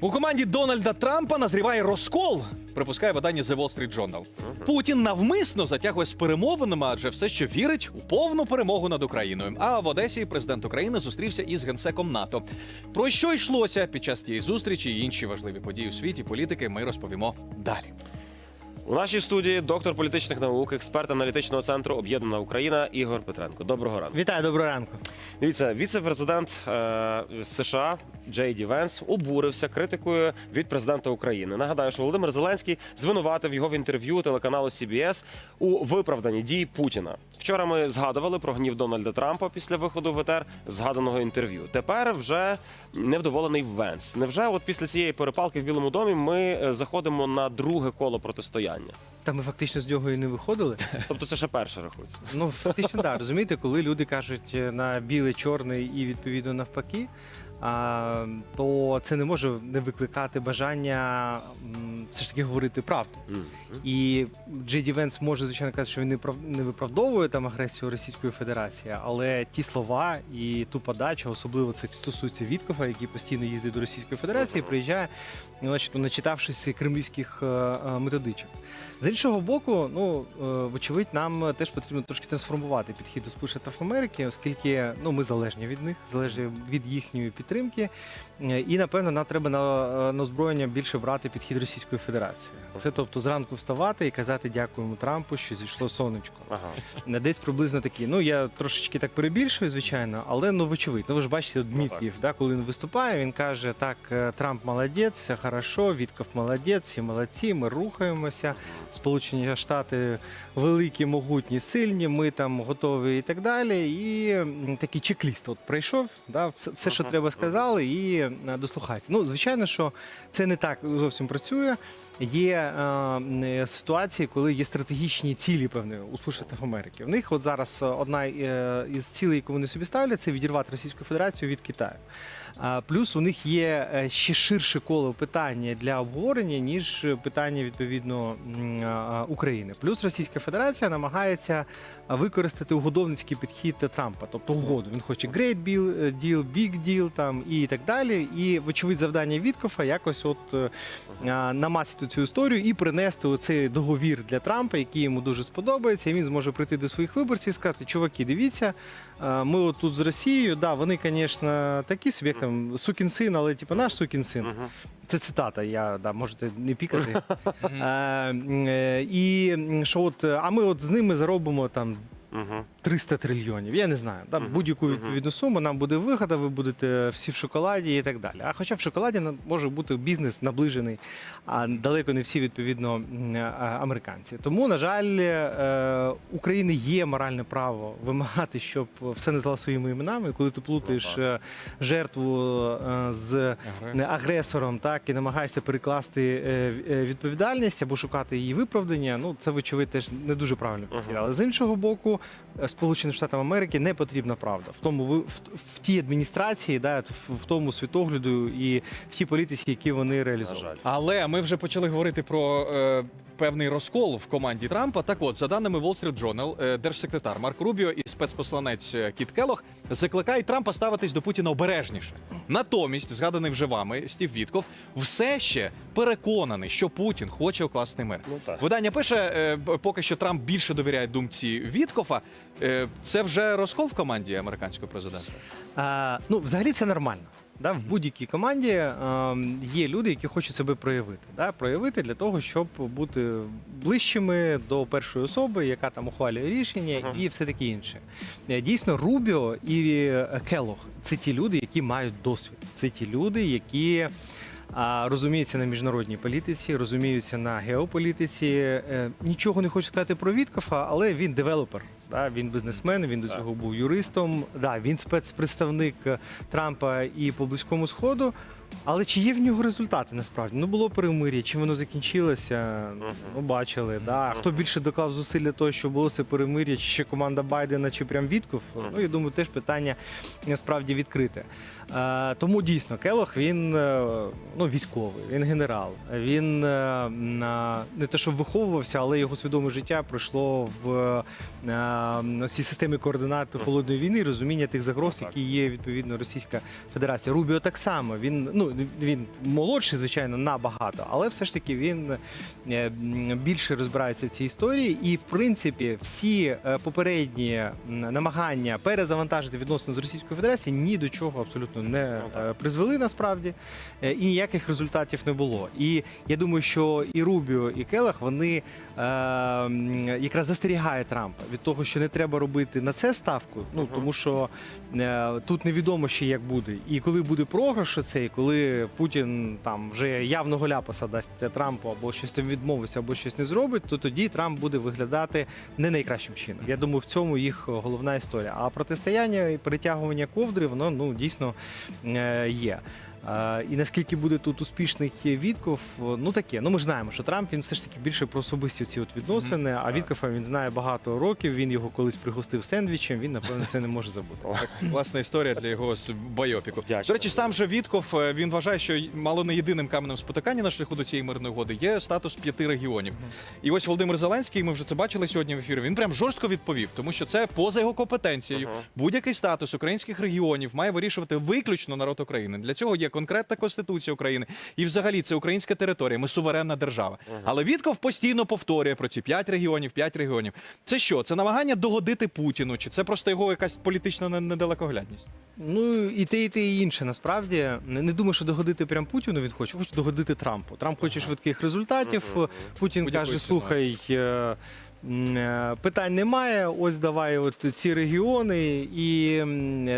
У команді Дональда Трампа назріває розкол. Припускає видання The Wall Street Journal. Путін навмисно затягує з перемовинами, адже все ще вірить у повну перемогу над Україною. А в Одесі президент України зустрівся із генсеком НАТО. Про що йшлося під час цієї зустрічі і інші важливі події у світі політики ми розповімо далі. У нашій студії доктор політичних наук, експерт аналітичного центру Об'єднана Україна Ігор Петренко. Доброго ранку. Вітаю, доброго ранку. Дивіться, віце-президент е, США Джей Ді Венс обурився критикою від президента України. Нагадаю, що Володимир Зеленський звинуватив його в інтерв'ю телеканалу CBS у виправданні дій Путіна. Вчора ми згадували про гнів Дональда Трампа після виходу в ЕТР згаданого інтерв'ю. Тепер вже невдоволений Венс. Невже от після цієї перепалки в Білому домі ми е, заходимо на друге коло протистояння? Та ми фактично з нього і не виходили. Тобто це ще перше рахується. Ну фактично, так. Розумієте, коли люди кажуть е, на біле, чорний і відповідно навпаки. То це не може не викликати бажання все ж таки говорити правду. Мгм. І Джей Ді Венс може звичайно казати, що він не не виправдовує там агресію Російської Федерації, але ті слова і ту подачу, особливо це стосується Віткофа, який постійно їздить до Російської Федерації, приїжджає, ну, значить, начитавшись кремлівських е, е, методичок. З іншого боку, ну е, вочевидь, нам теж потрібно трошки трансформувати підхід до Сполучених Штатів Америки, оскільки ну ми залежні від них, залежні від їхньої підтримки. Е, І напевно нам треба на, е, на озброєння більше брати підхід Російської Федерації. Це тобто зранку вставати і казати дякуємо Трампу, що зійшло сонечко. Ага. Десь приблизно такі. Ну я трошечки так перебільшую, звичайно, але ну вочевидь. Ну ви ж бачите, от Дмитрієв, да, коли він виступає, він каже: так, е, Трамп молодець, все хорошо, Вітков молодець, всі молодці, ми рухаємося. Сполучені Штати великі, могутні, сильні. Ми там готові і так далі. І такий чек-ліст от пройшов, да, все, все що Ага, треба ага. Сказали, і е, дослухається. Ну, звичайно, що це не так зовсім працює. Є е, ситуації, коли є стратегічні цілі певні у Сполучених Америки. В них от зараз е, одна е, із цілей, яку вони собі ставлять, це відірвати Російську Федерацію від Китаю. Плюс у них є е, ще ширше коло питання для обговорення, ніж питання відповідно України. Плюс Російська Федерація намагається використати угодовницький підхід Трампа, тобто угоду. Він хоче Great Deal, Deal, Big Deal там і так далі. І вочевидь завдання Віткофа якось от е, намацати цю історію і принести оцей договір для Трампа, який йому дуже сподобається. І він зможе прийти до своїх виборців і сказати: чуваки, дивіться, ми тут з Росією, да, вони, звісно, такі як там сукін син, але типу наш сукін син. Мгм. Це цитата, я да, можете не пікати. Е, е, І що от, а ми от з ними заробимо там Мгм. 300 трильйонів. Я не знаю. Там Мгм, будь-яку відповідну суму нам буде вигода, ви будете всі в шоколаді і так далі. А хоча в шоколаді може бути бізнес наближений, а далеко не всі відповідно американці. Тому, на жаль, е, України є моральне право вимагати, щоб все назвало своїми іменами. Коли ти плутаєш Ну, е, жертву е, з не агресором, так і намагаєшся перекласти відповідальність або шукати її виправдання. Ну це вочевидь теж не дуже правильно. Але з іншого боку, е, Сполученим Штатам Америки не потрібна правда в тому в, в тій адміністрації, да, в, тому світогляду і в тій політиці, які вони На реалізують. Але ми вже почали говорити про е, певний розкол в команді Трампа. Так от, за даними Wall Street Journal, е, держсекретар Марк Рубіо і спецпосланець е, Кіт Келох закликають Трампа ставитись до Путіна обережніше. Натомість, згаданий вже вами, Стів Вітков все ще переконаний, що Путін хоче укласти мир. Ну так. Видання пише, е, поки що Трамп більше довіряє думці Віткофа. Е, Це вже розкол в команді американського президента. А, ну, взагалі це нормально. Да, в будь-якій команді е, є люди, які хочуть себе проявити. Да, проявити для того, щоб бути ближчими до першої особи, яка там ухвалює рішення, Ага. і все таке інше. Е, Дійсно, Рубіо і е, Келох це ті люди, які мають досвід. Це ті люди, які. Розуміються на міжнародній політиці, розуміються на геополітиці. Е, нічого не хочу сказати про Віткафа, але він девелопер. Да, він бізнесмен, він до цього був юристом. Да, він спецпредставник е, Трампа і по близькому сходу. Але чи є в нього результати насправді? Ну було перемир'я, чим воно закінчилося? Ну, бачили. Да. Хто більше доклав зусиль для того, щоб було це перемир'я, чи ще команда Байдена, чи прям Вітков? Ну я думаю, теж питання насправді відкрите. Е, тому дійсно Келох він е, ну, військовий, він генерал. Він е, не те, що виховувався, але його свідоме життя пройшло в е, е, ці координат холодної війни, розуміння тих загроз, які є відповідно Російська Федерація. Рубіо так само. Він ну він молодший, звичайно, набагато, але все ж таки він е, більше розбирається в цій історії. І в принципі, всі е, попередні намагання перезавантажити відносини з Російською Федерацією ні до чого абсолютно не Ну, е, призвели насправді, і ніяких результатів не було. І я думаю, що і Рубіо, і Келах вони е, якраз застерігають Трампа від того, що не треба робити на це ставку. Ну тому що е, тут невідомо ще як буде. І коли буде програш цей, коли Путін там вже явного ляпаса дасть Трампу або щось там відмовиться, або щось не зробить, то тоді Трамп буде виглядати не найкращим чином. Я думаю, в цьому їх головна історія. А протистояння і перетягування ковдри, воно ну дійсно е, є. І наскільки буде тут успішний Вітков, ну таке. Ну ми ж знаємо, що Трамп він все ж таки більше про особисті ці от відносини. А так. Віткофа він знає багато років. Він його колись пригостив сендвічем. Він напевно це не може забути. Так, Власна історія для його байопіку. До речі, сам же Вітков е, він вважає, що мало не єдиним каменем спотикання на шляху до цієї мирної угоди є статус п'яти регіонів. І ось Володимир Зеленський, ми вже це бачили сьогодні в ефірі. Він прям жорстко відповів, тому що це поза його компетенцією. Ага. Будь-який статус українських регіонів має вирішувати виключно народ України. Для цього є конкретна конституція України, і взагалі це українська територія. Ми суверенна держава. Але Вітков постійно повторює про ці п'ять регіонів, п'ять регіонів. Це що? Це намагання догодити Путіну? Чи це просто його якась політична недалекоглядність? Ну і те, і те, і інше. Насправді не, не думаю, що догодити прям Путіну. Він хоче, хоче догодити Трампу. Трамп хоче швидких результатів. Путін каже: слухай. Е, е, Питань немає, ось давай от ці регіони, і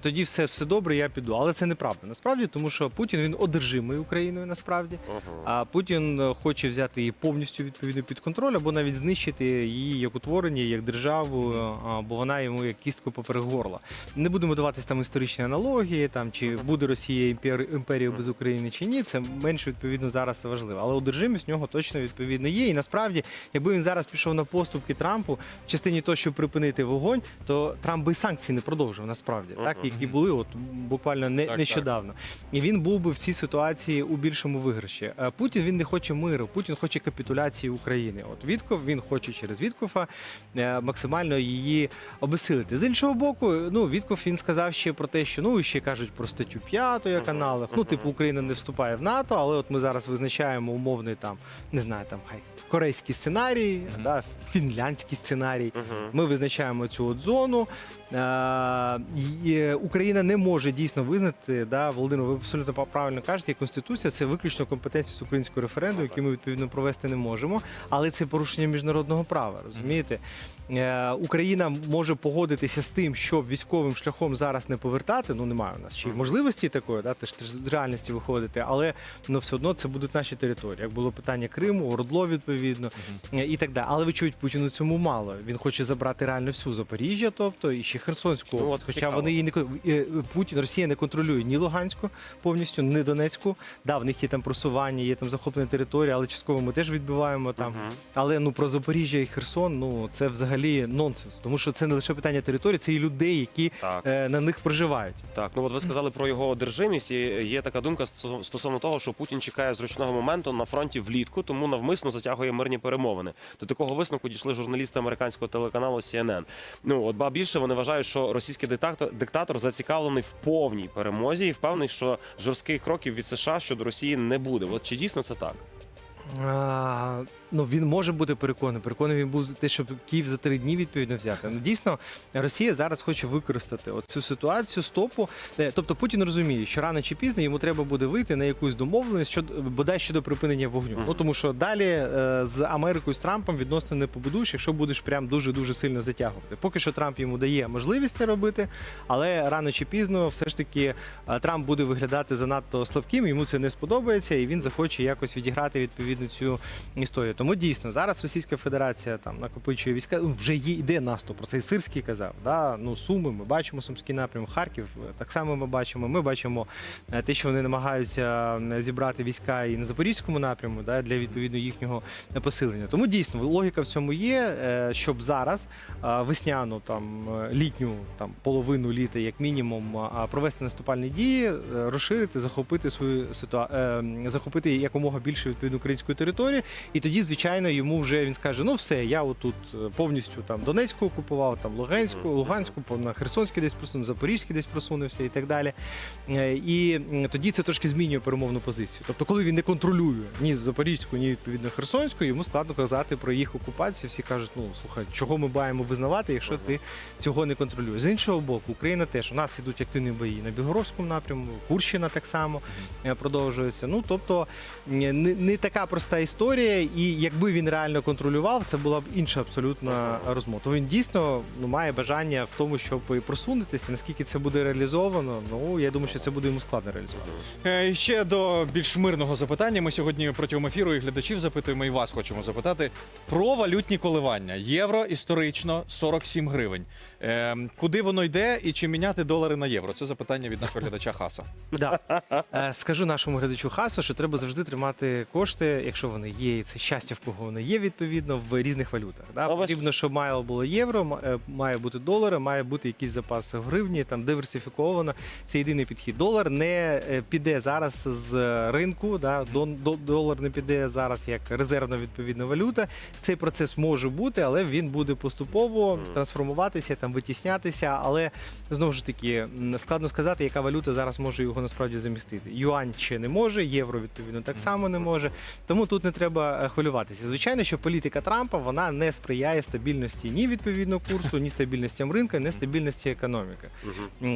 тоді все, все добре, я піду. Але це неправда. Насправді, тому що Путін він одержимий Україною, насправді. Ага. А Путін е, хоче взяти її повністю відповідно під контроль, або навіть знищити її як утворення, як державу, е, бо вона йому як кістку поперек горла. Не будемо даватись там історичні аналогії, там чи буде Росія імпер- імперією без України чи ні. Це менш відповідно зараз важливо. Але одержимість в нього точно відповідно є. І насправді, якби він зараз пішов на поступки Трампу в частині того, щоб припинити вогонь, то Трамп би санкції не продовжив насправді, так які були от буквально не Так, так. нещодавно. І він був би в цій ситуації у більшому виграші. Е, Путін він не хоче миру, Путін хоче капітуляції України. От Вітков він хоче через Віткофа е, максимально її обесилити. З іншого боку, ну Вітков він сказав ще про те, що ну і ще кажуть про статтю 5 як Мгм, аналог. Ну, типу, Україна не вступає в НАТО, але от ми зараз визначаємо умовний там, не знаю, там хай корейський сценарій, Мгм. да, фінляндський сценарій. Ми визначаємо цю от зону. Е, е, Україна не може дійсно визнати. Да, Володимир, ви абсолютно правильно кажете, конституція це виключно компетенція з українського референдуму, який ми відповідно провести не можемо. Але це порушення міжнародного права. Розумієте? Е, Україна може погодитися з тим, щоб військовим шляхом зараз не повертати. Ну немає у нас ще й можливості такої, да, теж з реальності виходити, але ну все одно це будуть наші території. Як було питання Криму, Ордло відповідно і так далі. Але ви чують Путіну цьому мало. Він хоче забрати реально всю Запоріжжя, тобто і ще Херсонську Ну, от. Хоча цікаво. вони її не е, Путін, Росія не контролює ні Луганську повністю, ні Донецьку. Да, в них є там просування, є там захоплені території, але частково ми теж відбиваємо там. Мгм. Але ну про Запоріжжя і Херсон, ну це взагалі нонсенс, тому що це не лише питання території, це і людей, які е, на них проживають. Так, ну от ви сказали про його одержимість, і є така думка стосовно того, що Путін чекає зручного моменту на фронті влітку, тому навмисно затягує мирні перемовини. До такого висновку дійшли журналісти американського телеканалу CNN. Ну от ба більше вони вважають, що російський диктатор, диктатор зацікавлений в повній перемозі і впевнений, що жорстких кроків від США щодо Росії не буде. От чи дійсно це так? Ну він може бути переконаний. Переконаний він був за те, щоб Київ за три дні відповідно взяти. Ну дійсно, Росія зараз хоче використати цю ситуацію стопу. Е, Тобто Путін розуміє, що рано чи пізно йому треба буде вийти на якусь домовленість щодо бодай щодо припинення вогню. Ну тому що далі е, з Америкою з Трампом відносно не побудуєш, якщо будеш прям дуже дуже сильно затягувати. Поки що Трамп йому дає можливість це робити, але рано чи пізно все ж таки е, Трамп буде виглядати занадто слабким. Йому це не сподобається, і він захоче якось відіграти відповідно цю історію. Тому дійсно зараз Російська Федерація там накопичує війська. Ну, вже є йде наступ. Про це і Сирський казав. Да? Ну суми. Ми бачимо Сумський напрям, Харків. е, Так само ми бачимо. Ми бачимо е, те, що вони намагаються зібрати війська і на запорізькому напряму, да, для відповідно їхнього посилення. Тому дійсно логіка в цьому є, е, щоб зараз весняну там літню там половину літа, як мінімум, провести наступальні дії, розширити, захопити свою ситуа... е, захопити якомога більше відповідно українську російською територією. І тоді, звичайно, йому вже він скаже: ну все, я отут е, повністю там Донецьку окупував, там Луганську, Луганську, на Херсонський десь просунув, Запорізький десь просунувся і так далі. Е, І тоді це трошки змінює перемовну позицію. Тобто, коли він не контролює ні Запорізьку, ні відповідно Херсонську, йому складно казати про їх окупацію. Всі кажуть, ну слухай, чого ми маємо визнавати, якщо ти цього не контролюєш. З іншого боку, Україна теж у нас ідуть активні бої на Білгородському напрямку, Курщина так само е, продовжується. Ну тобто не, не така проста історія, і якби він реально контролював, це була б інша абсолютно розмова. То він дійсно ну має бажання в тому, щоб і просунутися. Наскільки це буде реалізовано? Ну я думаю, що це буде йому складно реалізувати. Е, Ще до більш мирного запитання. Ми сьогодні протягом ефіру і глядачів запитуємо, і вас хочемо запитати про валютні коливання. Євро історично 47 гривень. Е, куди воно йде і чи міняти долари на євро? Це запитання від нашого глядача Хаса. Да. Е, Скажу нашому глядачу Хасу, що треба завжди тримати кошти, якщо вони є, і це щастя, в кого вони є, відповідно, в різних валютах. Да? Потрібно, щоб має було євро, е, має бути долари, має бути якийсь запас в гривні, там диверсифіковано. Це єдиний підхід. Долар не е, піде зараз з ринку. Да? Долар не піде зараз як резервна відповідна валюта. Цей процес може бути, але він буде поступово трансформуватися, там витіснятися. Але знову ж таки складно сказати, яка валюта зараз може його насправді замістити. Юань ще не може, євро відповідно так само не може. Тому тут не треба е, хвилюватися. Звичайно, що політика Трампа вона не сприяє стабільності ні відповідно курсу, ні стабільності ринку, ні стабільності економіки.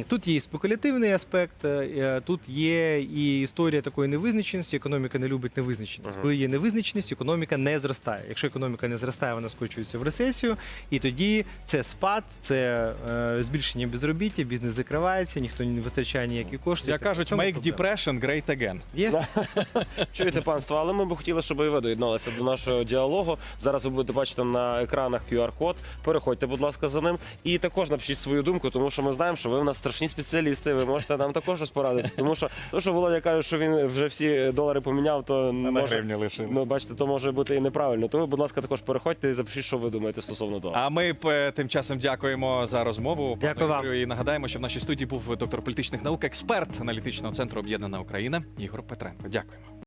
Тут є і спекулятивний аспект, е, тут є і історія такої невизначеності. Економіка не любить невизначеність. Коли є невизначеність, економіка не зростає. Якщо економіка не зростає, вона скочується в ресесію, і тоді це спад, це е, збільшення безробіття, бізнес закривається, ніхто не вистачає ніяких коштів. Як Так, кажуть, make depression great again. Чуєте, панство, але ми б хотіли, щоб і ви доєдналися до нашого діалогу. Зараз ви будете бачити на екранах QR-код. Переходьте, будь ласка, за ним. І також напишіть свою думку, тому що ми знаємо, що ви в нас страшні спеціалісти. Ви можете нам також щось порадити. Тому що то, що Володя каже, що він вже всі долари поміняв, то може лише. ну бачите, то може бути і неправильно. То ви, будь ласка, також переходьте і запишіть, що ви думаєте стосовно того. А ми е, тим часом дякуємо за розмову. пане Дякую вам. Ігорю, І нагадаємо, що в нашій студії був доктор політичних наук, експерт аналітичного центру Об'єднана Україна Ігор Петренко. Дякуємо.